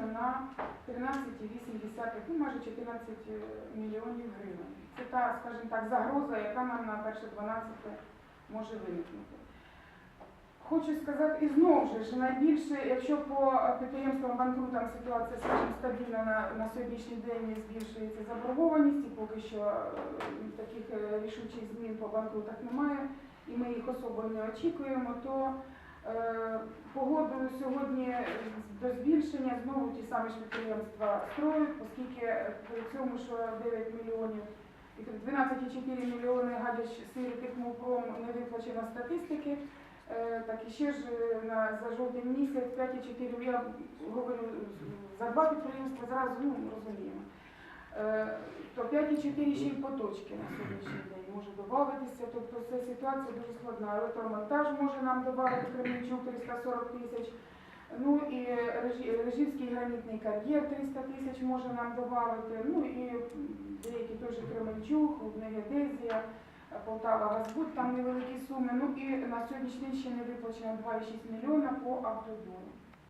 передбачено на 13,8, ну майже 14 мільйонів гривень. Це та, скажімо так, загроза, яка нам на перше 12 може виникнути. Хочу сказати, і знову ж, що найбільше, якщо по підприємствам банкрутам ситуація скажімо, стабільна на, на сьогоднішній день збільшується заборгованість, і поки що е, таких е, рішучих змін по банкрутах немає, і ми їх особо не очікуємо, то е, погодою сьогодні до збільшення знову ті самі ж підприємства строють, оскільки при цьому, що 9 мільйонів і 12,4 мільйони гадяч сирі технопром не виплачено статистики. Е, Так і ще ж е, на за жовтень місяць 5,4, я говорю за два підприємства зразу, ну розуміємо. То 5,4 ще й поточки на сьогоднішній день може додатися. Тобто це ситуація дуже складна. Електромонтаж може нам додати Кременчук 340 тисяч. Ну і Режі- Режівський гранітний кар'єр 300 тисяч може нам додати. Ну і деякі теж Кременчук, Геодезія. Полтава Газбуд, там невеликі суми. Ну і на сьогоднішній ще не виплачено 2,6 мільйона по автодору.